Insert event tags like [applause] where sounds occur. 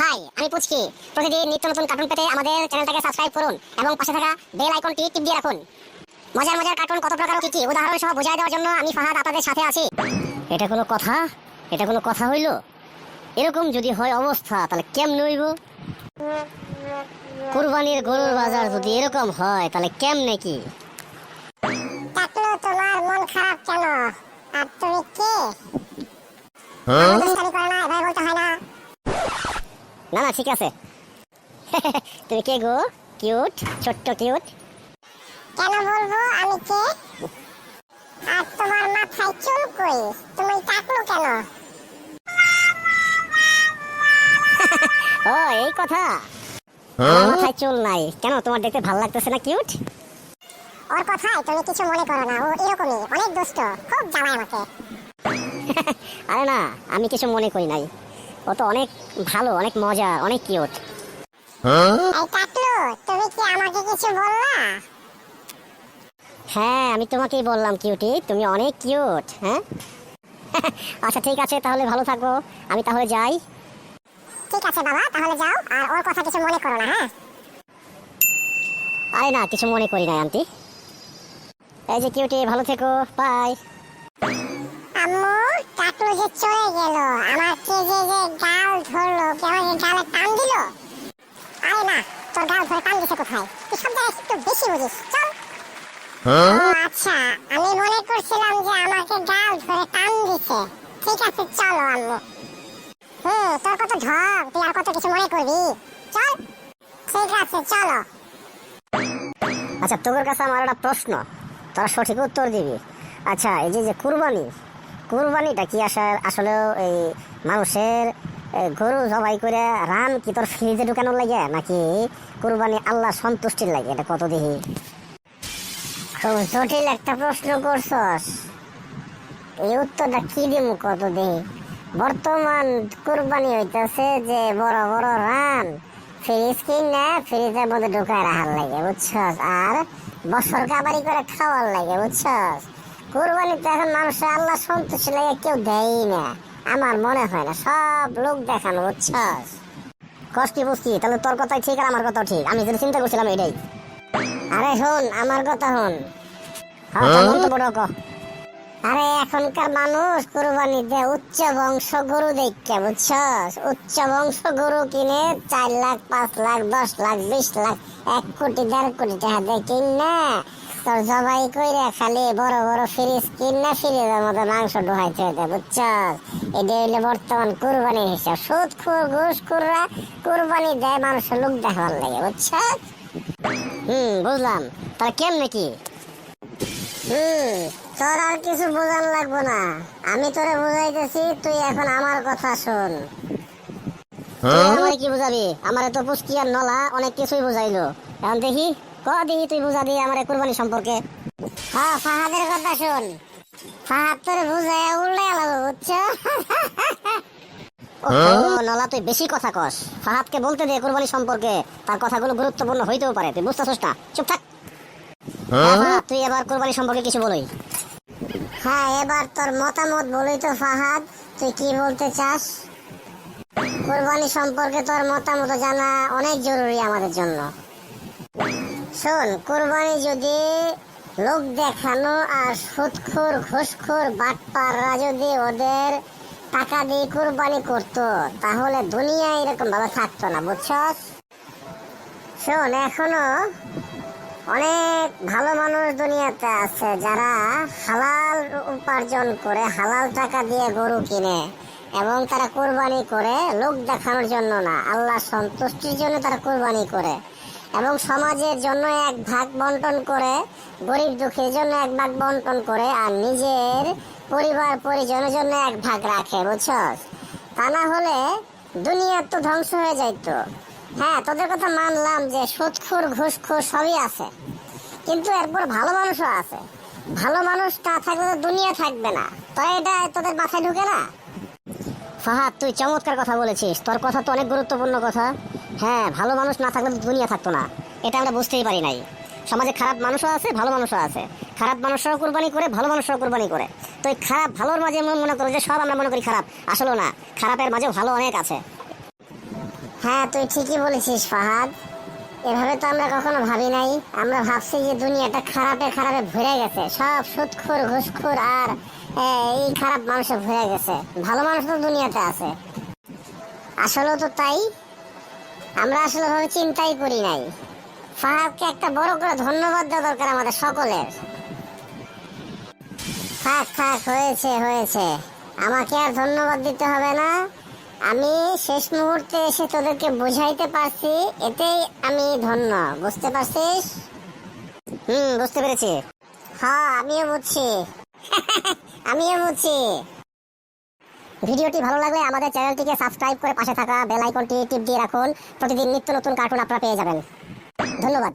High আমি পুচকি। প্রতিদিন নিত্য নতুন কার্টুন পেতে আমাদের চ্যানেলটাকে সাবস্ক্রাইব করুন এবং পাশে থাকা বেল আইকনটি টিপ দিয়ে রাখুন। মজার মজার কার্টুন কত প্রকার কি কি উদাহরণ সহ বোঝাই দেওয়ার জন্য আমি ফাহাদ আপনাদের সাথে আছি। এটা কোনো কথা? এটা কোনো কথা হইল? এরকম যদি হয় অবস্থা তাহলে কেমন হইব? কুরবানির গরুর বাজার যদি এরকম হয় তাহলে কেমনে কি? তোমার মন খারাপ কেন? আর তুমি কে? ঠিক আছে। [laughs] তুমি কে গো? কিউট ছোট্ট কিউট। কেন বলব? আমি কে? আর তোমার মাথায় চুল কই? তুমি টাকলো কেন? [laughs] ও এই কথা। মাথায় চুল নাই। কেন তোমার দেখতে ভালো লাগতেছে না কিউট? ওর কথায় তুমি কিছু মনে করো না ও এরকমই অনেক দুষ্ট খুব জ্বালায় আমাকে। [laughs] আরে না আমি কিছু মনে করি নাই। ও তো অনেক ভালো অনেক মজা অনেক কিউট তুমি কি আমাকে কিছু বললা? হ্যাঁ আমি তোমাকেই বললাম কিউটি তুমি অনেক কিউট হ্যাঁ? [laughs] আচ্ছা ঠিক আছে তাহলে ভালো থাকো। আমি তাহলে যাই। ঠিক আছে বাবা তাহলে যাও আর ওর কথা কিছু মনে করো না হ্যাঁ? আরে না কিছু মনে করি নাই আন্টি। এই যে কিউটি ভালো থেকো বাই আম্মু টাকলু যে চলে গেল আমার কে যে যে গাল ধরলো কেমন যে গালে টান দিল আরে না তোর গাল ধরে টান দিছে কোথায়? তুই সব জায়গায় একটু বেশি বুঝিস চল। আচ্ছা আমি মনে করছিলাম যে আমাকে গাল ধরে টান দিছে। ঠিক আছে চলো আম্মু। হুম তোর কত ঢক তুই আর কত কিছু মনে করবি? চল। ঠিক আছে চলো। আচ্ছা তোর কাছে আমার একটা প্রশ্ন। তোরা সঠিক উত্তর দিবি। আচ্ছা এই যে যে কুরবানি কুরবানিটা কি আসা আসলে এই মানুষের গরু জবাই করে রান কি তোর ফ্রিজে ঢুকানোর লাগে? নাকি কুরবানি আল্লাহ সন্তুষ্টির লাগে? এটা কত দেখি খুব জটিল একটা প্রশ্ন করছস। এই উত্তরটা কি দিমু কত দেখি বর্তমান কুরবানি হইতেছে যে বড় বড় রান, ফ্রিজ কিনে ফ্রিজের মধ্যে ঢুকায় রাখার লাগে, বুঝছস? আর বছর কাবারি করে খাওয়ার লাগে, বুঝছস? কুরবানিতে এখন মানুষের আল্লাহ সন্তুষ্টি লাগে কেউ দেয়ই না। আমার মনে হয় না সব লোক দেখানো বুঝছস? কষ্টি বুঝছি তাহলে তোর কথাই ঠিক আর আমার কথা ঠিক। আমি যেটা চিন্তা করছিলাম এটাই। আরে শোন আমার কথা হন হ্যাঁ ঢোকো। আরে এখনকার মানুষ কুরবানি দেয় উচ্চ বংশ গরু দেখে বুঝছস? উচ্চ বংশ গরু কিনে চার লাখ পাঁচ লাখ দশ লাখ বিশ লাখ এক কোটি দেড় কোটি টাকা দিয়ে কিনে তোর জবাই কইরে খালি বড় বড় ফ্রিজ কিনে ফ্রিজের মধ্যে মাংস বুঝছস এটা হইলে বর্তমান কুরবানির হিসাব। সুদ খুর ঘুষ খুররা কুরবানি দেয় মানুষের লোক দেখাবার লাগে বুঝছস হুম বুঝলাম। কেমনে কি? হুম তোর আর কিছু বোঝান লাগবো না। আমি তোরে বুঝাইতেছি তুই এখন আমার কথা শোন। তুই কি বুঝাবি? আমার তো পুষ্টি আর নলা অনেক কিছুই বুঝাইলো। এখন দেখি। ক দেখি তুই বুঝা দিয়ে আমার কুরবানি সম্পর্কে। হ্যাঁ ফাহাদের কথা শোন। ফাহাদ তোরে বুঝাইয়া উল্লাই আলাবো বুঝছ? নলা তুই বেশি কথা কস। ফাহাদকে বলতে দে কুরবানি সম্পর্কে তার কথাগুলো গুরুত্বপূর্ণ হইতেও পারে। তুই বুঝতেছিস না? চুপ থাক। তুই এবার কুরবানি সম্পর্কে কিছু বলই। হ্যাঁ এবার তোর মতামত বলি তো ফাহাদ তুই কি বলতে চাস? কুরবানি সম্পর্কে তোর মতামত জানা অনেক জরুরি আমাদের জন্য। শোন, কুরবানি যদি লোক দেখানো আর সুদখোর ঘুষখোর বাটপাররা যদি ওদের টাকা দিয়ে কোরবানি করতো, তাহলে দুনিয়া এরকম ভাবে থাকতো না, বুঝছস? শোন, এখনও অনেক ভালো মানুষ দুনিয়াতে আছে যারা হালাল উপার্জন করে, হালাল টাকা দিয়ে গরু কিনে এবং তারা কোরবানি করে, লোক দেখানোর জন্য না। আল্লাহ সন্তুষ্টির জন্য তারা কোরবানি করে। এবং সমাজের জন্য এক ভাগ বন্টন করে, গরিব দুঃখীর জন্য এক ভাগ বন্টন করে আর নিজের পরিবার পরিজনের জন্য এক ভাগ রাখে বুঝছস তা না হলে দুনিয়া তো ধ্বংস হয়ে যাইতো। হ্যাঁ তোদের কথা মানলাম যে সুদখোর ঘুষখোর সবই আছে। কিন্তু এরপর ভালো মানুষও আছে। ভালো মানুষ না থাকলে তো দুনিয়া থাকবে না। তো এটা তোদের মাথায় ঢুকে না? ফাহাদ, তুই চমৎকার কথা বলেছিস। তোর কথা তো অনেক গুরুত্বপূর্ণ কথা। হ্যাঁ ভালো মানুষ না থাকলে তো দুনিয়া থাকতো না। এটা আমরা বুঝতেই পারি নাই। সমাজে খারাপ মানুষও আছে, ভালো মানুষও আছে। খারাপ মানুষরাও কোরবানি করে, ভালো মানুষরাও কোরবানি করে। তো এই খারাপ, ভালোর মাঝে মনে করো যে সব আমরা মনে করি খারাপ। আসলে না, খারাপের মাঝে ভালো অনেক আছে। হ্যাঁ তুই ঠিকই বলেছিস ফাহাদ। এভাবে তো আমরা কখনো ভাবি নাই। আমরা ভাবছি যে দুনিয়াটা খারাপে খারাপে ভরে গেছে। সব সুদখোর, ঘুষখোর আর এই খারাপ মানুষে ভরে গেছে। ভালো মানুষ তো দুনিয়াতে আছে। আসলেও তো তাই। আমরা আসলে ভাবে চিন্তাই করি নাই। ফাহাদকে একটা বড় করে ধন্যবাদ দেওয়া দরকার আমাদের সকলের। থাক থাক, হয়েছে হয়েছে। আমাকে আর ধন্যবাদ দিতে হবে না। আমি শেষ মুহূর্তে এসে তোদেরকে বুঝাইতে পারছি, এতেই আমি ধন্য। বুঝতে পারছিস? হুম, বুঝতে পেরেছি। হ্যাঁ আমিও বুঝছি। [laughs] আমিও মুছি। ভিডিওটি ভালো লাগলে আমাদের চ্যানেলটিকে সাবস্ক্রাইব করে পাশে থাকা বেল আইকনটি টিপ দিয়ে রাখুন। প্রতিদিন নিত্য নতুন কার্টুন আপনারা পেয়ে যাবেন। ধন্যবাদ।